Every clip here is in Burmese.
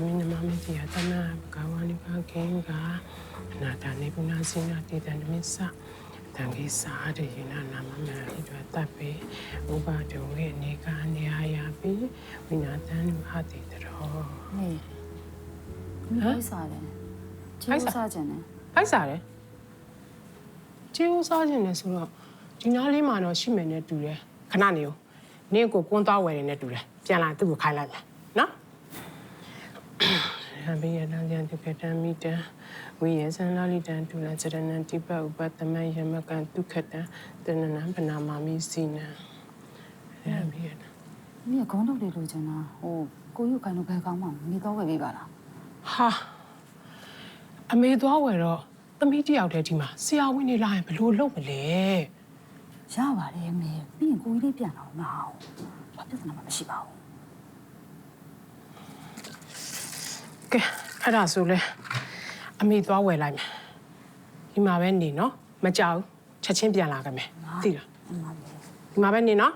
စေပြင်စားတတတာသမင်းနမမေတိယတနာဘဂဝါနိဘခင်ကအနာတနေပုနာစိနာတိတံမစ္ဆတံကိစာရယေနနာမမေဣဒဝတပေဥပါဒုံေအနေကနေအာယာပိဝိနာတံမဟာတိတရောဟေးမင်းအိုက်စားတယ်ချေးစားကြတယ်ဖိုက်စားတယ်ကျေးဥစားခြင်းနဲ့ဆိုတော့ဒီနားလေးမှာတော့ရှိမယ်နဲ့တူတယ်ခဏနေဦးနင့်ကိုကွန်းသွားဝယ်နေနဲ့တူတယ်ပြန်လာသူ့ကိုခိုင်းလိုက်မယ်နော် ဟံဘိယတံဉာဏ်တိကတံမိတံဝိယေသံလာလိတံဒုလစရဏံတိပဥပတမယမကံဒုက္ခတံတဏနံပနာမာမိစိနံဟံဘိယတံမင်းကခေါင်းထုတ်တွေလိုချင်တာဟိုကိုယူခိုင်လို့ဘယ်ကောင်းမှမနေတော့ဝယ်ပေးပါလားဟာအမေသွားဝယ်တော့သမီးတယောက်တည်းဒီမှာဆရာဝန်နေလာရင်ဘယ်လိုလုပ်မလဲရပါတယ်မေပြီးရင်ကိုကြီးလေးပြန်တော့မအောင်ဘာပြဿနာမှမရှိပါဘူး ကဲအဲ့ဒါဆိုလဲအမေသွားဝယ်လိုက်မယ်ဒီမှာပဲနေနော်မကြောက်ဘူးချက်ချင်းပြန်လာခဲ့မယ်သိလားအမှန်ပဲဒီမှာပဲနေနော်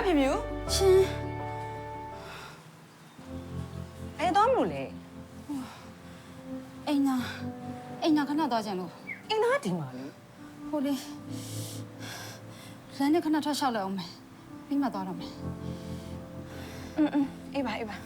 မဖြစ်ဘူး ရှင် အဲတော့မလို့လေ အိမ်နာအိမ်နာခဏသွားကြလို့ အင်းသားဒီမှာလေ ဟိုလေလမ်းနဲ့ခဏထွက်လျှောက်လိုက်အောင်မယ်ပြီးမှသွားတော့မယ် อืมอืมအေးပါအေးပါ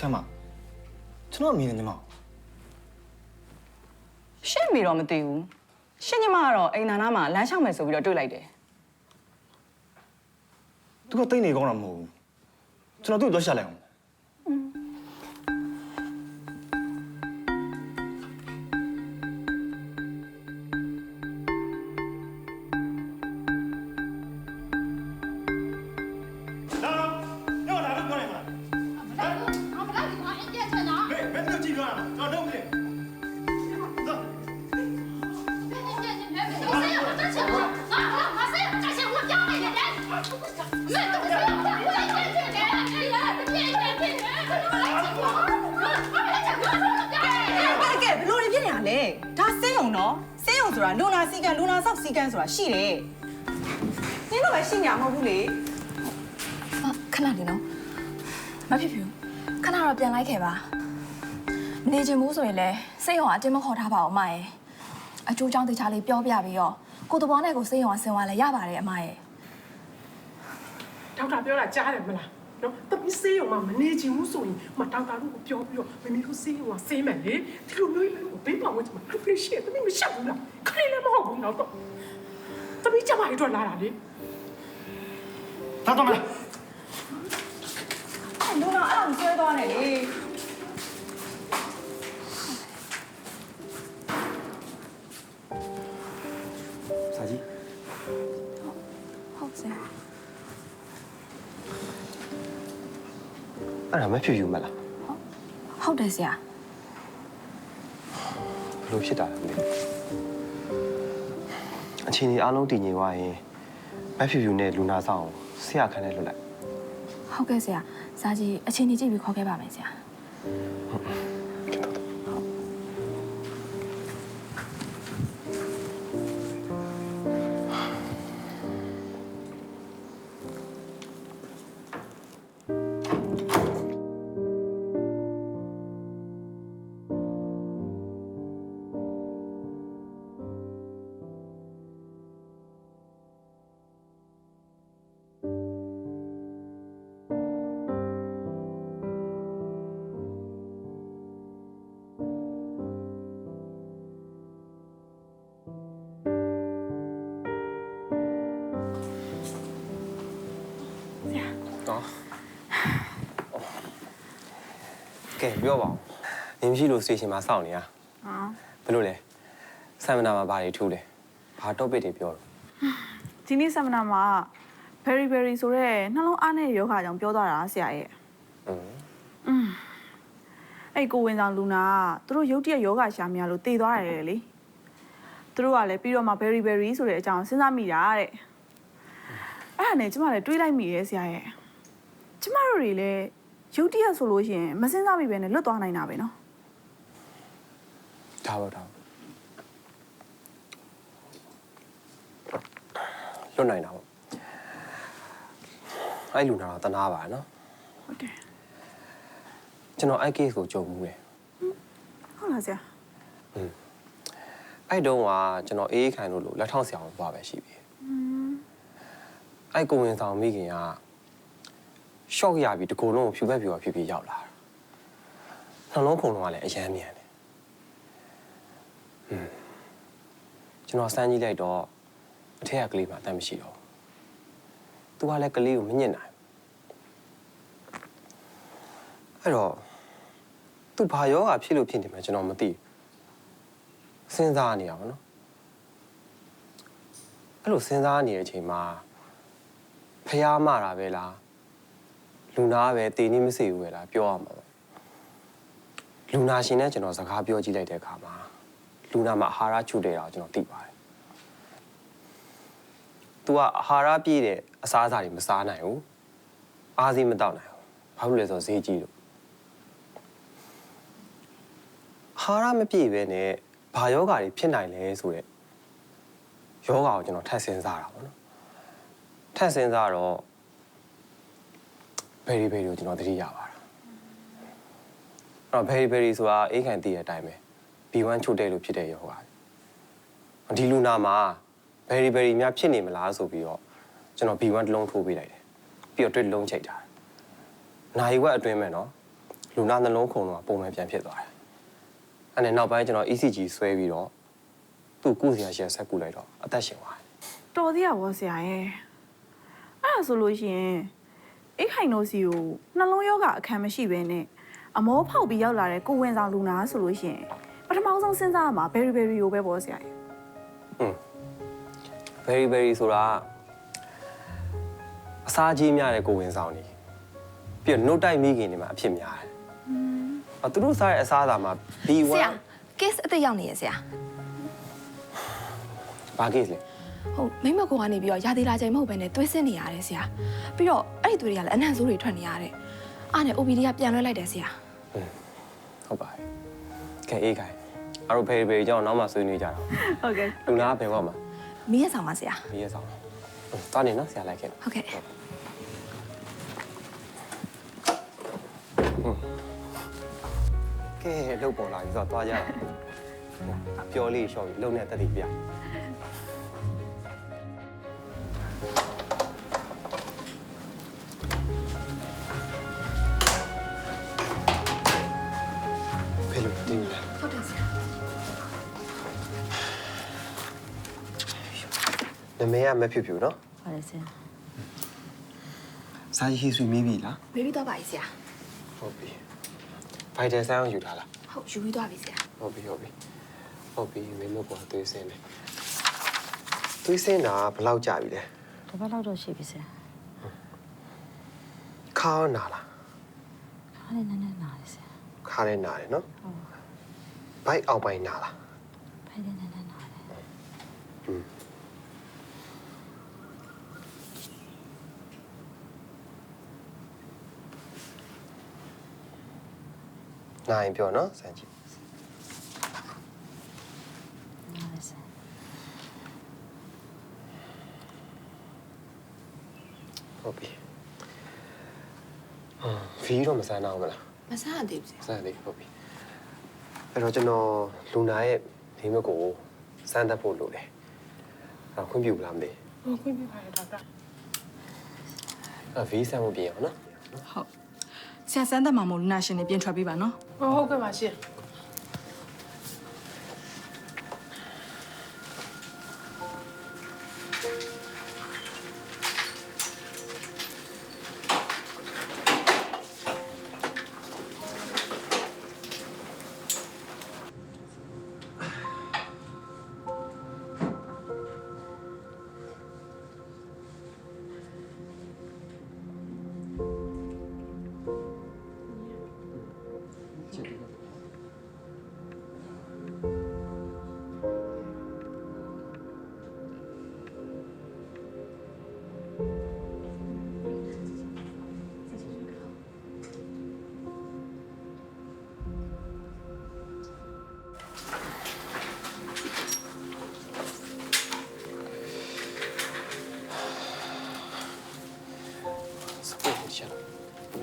ဆရာမကျွန်တော်အမြင်နဲ့ညီမရှင့်မိတော့မသိဘူးရှင့်ညီမကတော့အိမ်နာနာမှာလမ်းလျှောက်မယ်ဆိုပြီးတော့တွေ့လိုက်တယ်သူကတိတ်နေကောင်းတာမဟုတ်ဘူးကျွန်တော်သူ့ကိုသွားရှာလိုက်အောင် ဖြစ်နေတာလဲဒါစေးုံနော်စေးုံဆိုတာလူနာစီကန်လူနာဆောက်စီကန်ဆိုတာရှိတယ်နင်းတော့ပဲရှိညာမဟုတ်ဘူးလေခဏလေးနော်မဖြစ်ဘူးခဏတော့ပြန်လိုက်ခဲ့ပါမနေချင်ဘူးဆိုရင်လည်းစိတ်ရောအတင်းမခေါ်ထားပါအောင်အမရဲ့အကျိုးကြောင့်တခြားလေးပြောပြပြီးတော့ကိုတဘောနဲ့ကိုစိတ်ရောဆင်သွားလဲရပါတယ်အမရဲ့ ဒေါက်တာပြောတာကြားတယ်မလား နော်သမီးဆေးရုံမှာမနေချင်ဘူးဆိုရင်မဒေါက်တာတို့ကိုပြောပြီးတော့မမီတို့ဆေးရုံမှာဆေးမယ်လေဒီလိုမျိုးလေးကိုဘေးပါဝင်ချင်မှာခရစ်ရှစ်သမီးမရှက်ဘူးလားခရီးလည်းမဟုတ်ဘူးတော့သမီးကြမှာအတွက်လာတာလေသားတော့မလားလူနာအဲ့လိုဆွဲသွားတယ်လေ အဲ့ဒါမဖြစ်ဘူးမလားဟုတ်တယ်ဆရာဘလို့ဖြစ်တာလဲမသိဘူးအချိန်ကြီးအားလုံးတည်ငြိမ်သွားရင်မဖြစ်ဘူးနဲ့လူနာဆောင်ဆရာခန်းနဲ့လွတ်လိုက်ဟုတ်ကဲ့ဆရာစာကြီးအချိန်ကြီးကြည့်ပြီးခေါ်ခဲ့ပါမယ်ဆရာ ပြောပါဦးနင်မရှိလို့စတေရှင်မှာစောင့်နေရ ဟာ ဘယ်လိုလဲဆမ်မနာမှာဘာတွေထူးလဲဘာ topic တွေပြောတော့ ဒီနေ့ဆမ်မနာမှာ very very ဆိုတဲ့နှလုံးအားနဲ့ယောဂါကြောင့်ပြောသွားတာဆရာရဲ့ อืม อืมအဲ့ကိုဝင်ဆောင်လူနာကသူတို့ရုတ်တရက်ယောဂါရှာများလို့တည်သွားတယ်လေသူတို့ကလည်းပြီးတော့မှ very very ဆိုတဲ့အကြောင်းစဉ်းစားမိတာတဲ့အဲ့ဒါနဲ့ကျမလည်းတွေးလိုက်မိရဲ့ဆရာရဲ့ကျမတို့တွေလည်း ရုတ်တရက်ဆိုလို့ရှိရင်မစဉ်းစားမိပဲနဲ့လွတ်သွားနိုင်တာပဲနော်ဒါပေါ့ဒါပေါ့လွတ်နိုင်တာပေါ့အဲ့လူနာတော့တနာပါနော်ဟုတ်တယ်ကျွန်တော်အဲ့ case ကိုကြုံမှုတယ်ဟုတ်လားဆရာအဲ့တုန်းကကျွန်တော်အေးခိုင်လို့လို့လက်ထောက်ဆရာအောင်သွားပဲရှိပြီအဲ့ကိုဝင်ဆောင်မိခင်က ရှော့ရပြီးတကူလုံးကိုဖြူဘက်ဖြူဘက်ဖြစ်ပြီးရောက်လာတာနှလုံးခုန်လုံးကလည်းအယမ်းမြန်တယ်อืมကျွန်တော်စမ်းကြည့်လိုက်တော့အထက်ကကလေးမှအတမ်းမရှိတော့ဘူးသူကလည်းကလေးကိုမညစ်နိုင်ဘူးအဲ့တော့သူဘာယောဂဖြစ်လို့ဖြစ်နေမှကျွန်တော်မသိဘူးစဉ်းစားနေရပါတော့အဲ့လိုစဉ်းစားနေတဲ့အချိန်မှာဖះမတာပဲလား လူနာပဲတည်နေမစေဘူးပဲလားပြောရမှာပေါ့လူနာရှင်နဲ့ကျွန်တော်စကားပြောကြည့်လိုက်တဲ့အခါမှာလူနာမှာအာဟာရချူတယ်တာကိုကျွန်တော်သိပါတယ်။ तू ကအာဟာရပြည့်တဲ့အစားအစာတွေမစားနိုင်ဘူး။အားစီးမတောက်နိုင်ဘူး။ဘာလို့လဲဆိုတော့ဈေးကြီးလို့ဟာရမပြည့်ပဲနဲ့ဘာယောဂါတွေဖြစ်နိုင်လဲဆိုတဲ့ယောဂါကိုကျွန်တော်ထပ်စဉ်းစားတာပေါ့နော်ထပ်စဉ်းစားတော့ဘ ယ်ဒီဘယ်ဒီကိုကျွန်တော်သတိရပါတာအဲ့တော့ဘယ်ဒီဘယ်ဒီဆိုတာအေးခံတည်တဲ့အတိုင်းပဲ B1 ချုပ်တဲ့လို့ဖြစ်တဲ့ယောဂါဒီလူနာမှာဘယ်ဒီဘယ်ဒီများဖြစ်နေမလားဆိုပြီးတော့ကျွန်တော် B1 တစ်လုံးထိုးပေးလိုက်တယ်ပြီးတော့တွစ်တစ်လုံးချိန်ထားတယ်နိုင်ဝက်အတွင်းမဲ့နော်လူနာနှလုံးခုန်တော့ပုံမှန်ပြန်ဖြစ်သွားတယ်အဲ့နဲ့နောက်ပိုင်းကျွန်တော် ECG ဆွဲပြီးတော့သူ့ကုစရာရှယ်ဆက်ကူလိုက်တော့အသက်ရှင်သွားတယ်တော်သေးရပါဆရာရဲ့အဲ့ဒါဆိုလို့ရှိရင် အိတ်ခိုင်တို့စီကိုနှလုံးယောဂအခန်းမရှိဘဲနဲ့အမောဖောက်ပြီးရောက်လာတဲ့ကိုဝင်ဆောင်လူနာဆိုလို့ရှိရင်ပထမဆုံးစဉ်းစားရမှာ very very ကိုပဲပေါ့ဆရာရဲ့။ very very ဆိုတာအစားကြီးများတဲ့ကိုဝင်ဆောင်နေပြီးတော့နှုတ်တိုက်မိခင်တွေမှာအဖြစ်များတယ်။အသူတို့စားတဲ့အစားအစာမှာ B1 ဆရာ case အသက်ရောက်နေရဆရာဘာ case လဲ ဟုတ်မိမကိုကနေပြီးတော့ရာသီလာချိန်မဟုတ်ဘဲနဲ့သွေးစစ်နေရတယ်ဆရာပြီးတော့အဲ့ဒီသွေးတွေကလည်းအနှံ့ဆိုးတွေထွက်နေရတယ်အားနဲ့ OPD ကပြန်လွှဲလိုက်တယ်ဆရာ။ဟုတ်ပါတယ်။ကဲအေးခိုင်အားတို့ very very ကြောင့်နောက်မှဆွေးနွေးကြတာဟုတ်ကဲ့။လူနာကဘယ်ဘက်မှာမီးရဆောင်ပါဆရာမီးရဆောင်။သွားနေနော်ဆရာလိုက်ခဲ့ဟုတ်ကဲ့။ကဲလှုပ်ပေါ်လာပြီဆိုတော့သွားကြတာ။ပျော်လေးရှော့ပြီးလုံနဲ့တက်တည်ပြ။ နမေကမဖြစ်ဖြူနော်ဟုတ်တယ်ဆရာစာရေးဆွေးမေးပြီလားဘေဘီတော့ပါပြီဆရာဟုတ်ပြီဗိုက်တယ်ဆိုင်အောင်ယူထားလားဟုတ်ယူပြီးတော့ပြီဆရာဟုတ်ပြီဟုတ်ပြီဟုတ်ပြီမင်းတို့ပေါ်သွေးစင်းနေသွေးစင်းတာဘယ်လောက်ကြာပြီလဲတစ်ပတ်လောက်တော့ရှိပြီဆရာခါရောနာလားခါလေးနည်းနည်းနာတယ်ဆရာခါလည်းနာတယ်နော်ဘိုက်အောင်ပိုင်းနာလားဖိုင်လေးနည်းနည်း နာတယ်နာရင်ပြောနော်စမ်းကြည့်နာတယ်ဆရာဟုတ်ပြီဟမ်ဗီတော့မစမ်းတော့ဘူးမလားမဆန်းသေးဘူးဆရာစမ်းသေးဟုတ်ပြီအဲ့တော့ကျွန်တော်လူနာရဲ့ဒီမကိုစမ်းသပ်ဖို့လိုတယ်အဲ့ခွင့်ပြုလားမသိဟောခွင့်ပြုပါတယ်ဒေါက်တာအဲ့ဗီစမ်းဖို့ပြင်အောင်နော်ဟုတ်ဆရာစမ်းသက်မှာမို့လူနာရှင်နေပြင်ထွက်ပေးပါနော် ဟောဟုတ်ကဲ့ပါ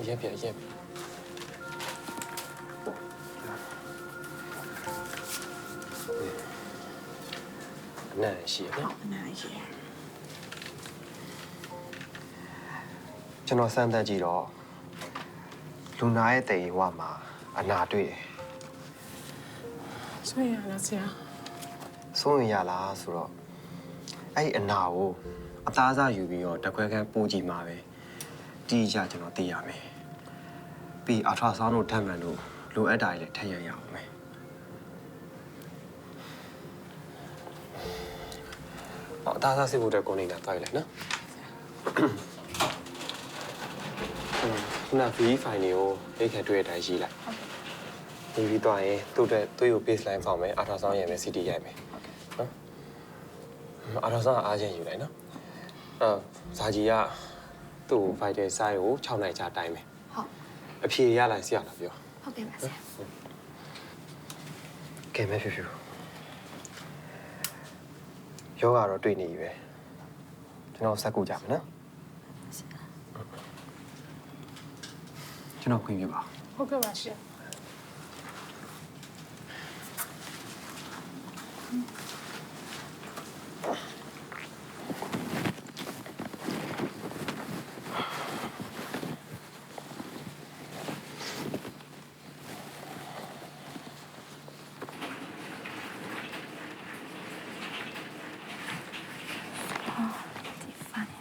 ရက်ပြရက်ပြနာရှိရနော်အနားရေကျွန်တော်စမ်းသပ်ကြည့်တော့လူနာရဲ့တည်ဝမှာအနာတွေ့တယ်ဆွေးရလားဆရာစိုးရင်ရလားဆိုတော့အဲ့ဒီအနာကိုအသားစားယူပြီးတော့တခွဲခန်းပိုးကြည့်မှာပဲတီးကြကျွန်တော်သိရမယ် ပြီးအထာဆောင်းတို့ထပ်မှန်တို့လိုအပ်တာတွေလည်းထည့်ရရအောင်မယ်ဟောအသားစားစစ်ဖို့အတွက်ကိုနေလာတွားရလိုက်နော်ခုနဗီဖိုင်တွေကိုအိတ်ခက်တွေ့တဲ့အတိုင်းရှိလိုက်ဒီပြီးတော့ရင်သူ့အတွက်သူ့ကို baseline ဖောက်မယ်အထာဆောင်းရမယ် CD ရိုက်မယ်နော်အထာဆောင်းကအားချင်းယူလိုက်နော်အဲဇာကြီးကသူ့ကို vital sign ကို6နိုင်ချတိုင်းမယ်ဟုတ် အဖြေရလာစီရလာပြောဟုတ်ကဲ့ပါဆရာကဲမဲဖြူဖြူယောဂတော့တွေ့နေပြီပဲကျွန်တော်စက်ကူကြမယ်နော်ကျွန်တော်ခွင့်ပြုပါဟုတ်ကဲ့ပါရှင်ဒီဖာနေ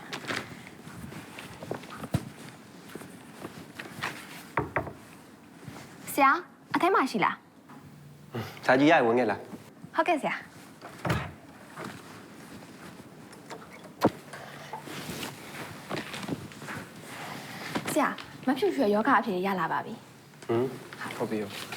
ဆရာအထဲမှာရှိလားဇာကြီးရဝင်ခဲ့လားဟုတ်ကဲ့ဆရာဆရာမဖြူဖြူယောဂအဖြစ်ရလာပါပြီဟမ်ဟုတ်ပြီရောအ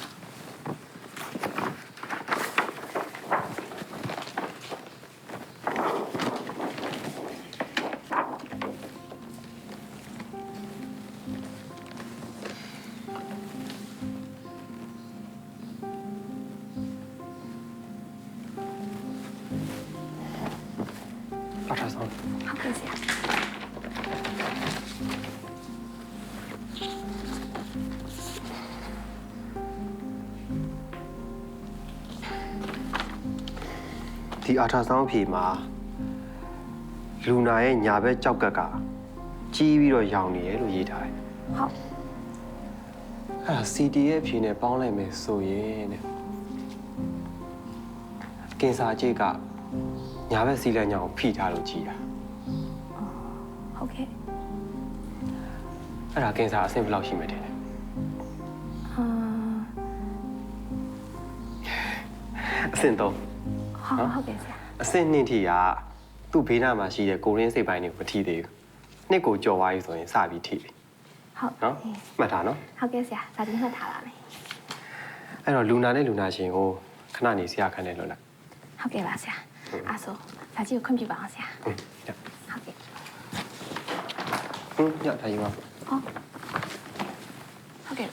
ထာဆောင်းဟုတ်ကဲ့ဆရာဒီအထာဆောင်းအဖြေမှာလူနာရဲ့ညာဘက်ကြောက်ကက်ကကြီးပြီးတော့ရောင်နေတယ်လို့ရေးထားတယ်ဟုတ်အဲ့ဒါ CD ရဲ့အဖြေနဲ့ပေါင်းလိုက်မယ်ဆိုရင်တဲ့ကင်ဆာအကျိတ်က ညာဘက်စီလန်ညာကိုဖိထားလို့ကြည်တာဟုတ်ကဲ့အဲ့ဒါကင်ဆာအဆင့်ဘယ်လောက်ရှိမှထင်လဲအာအဆင့်တော့ဟုတ်ဟုတ်ကဲ့ဆရာအဆင့်နှစ်ထိကသူ့ဘေးနားမှာရှိတဲ့ကိုရင်းစိတ်ပိုင်းတွေကိုမထိသေးဘူးနှစ်ကိုကြော်သွားပြီဆိုရင်စပြီးထိပြီဟုတ်နော်မှတ်ထားနော်ဟုတ်ကဲ့ဆရာစာတင်မှတ်ထားပါမယ်အဲ့တော့လူနာနဲ့လူနာရှင်ကိုခဏနေဆရာခန်းနဲ့လွတ်လိုက်ဟုတ်ကဲ့ပါဆရာ 阿叔，大姐有困皮帮下。嗯，好的。嗯，要他一个。好。好给。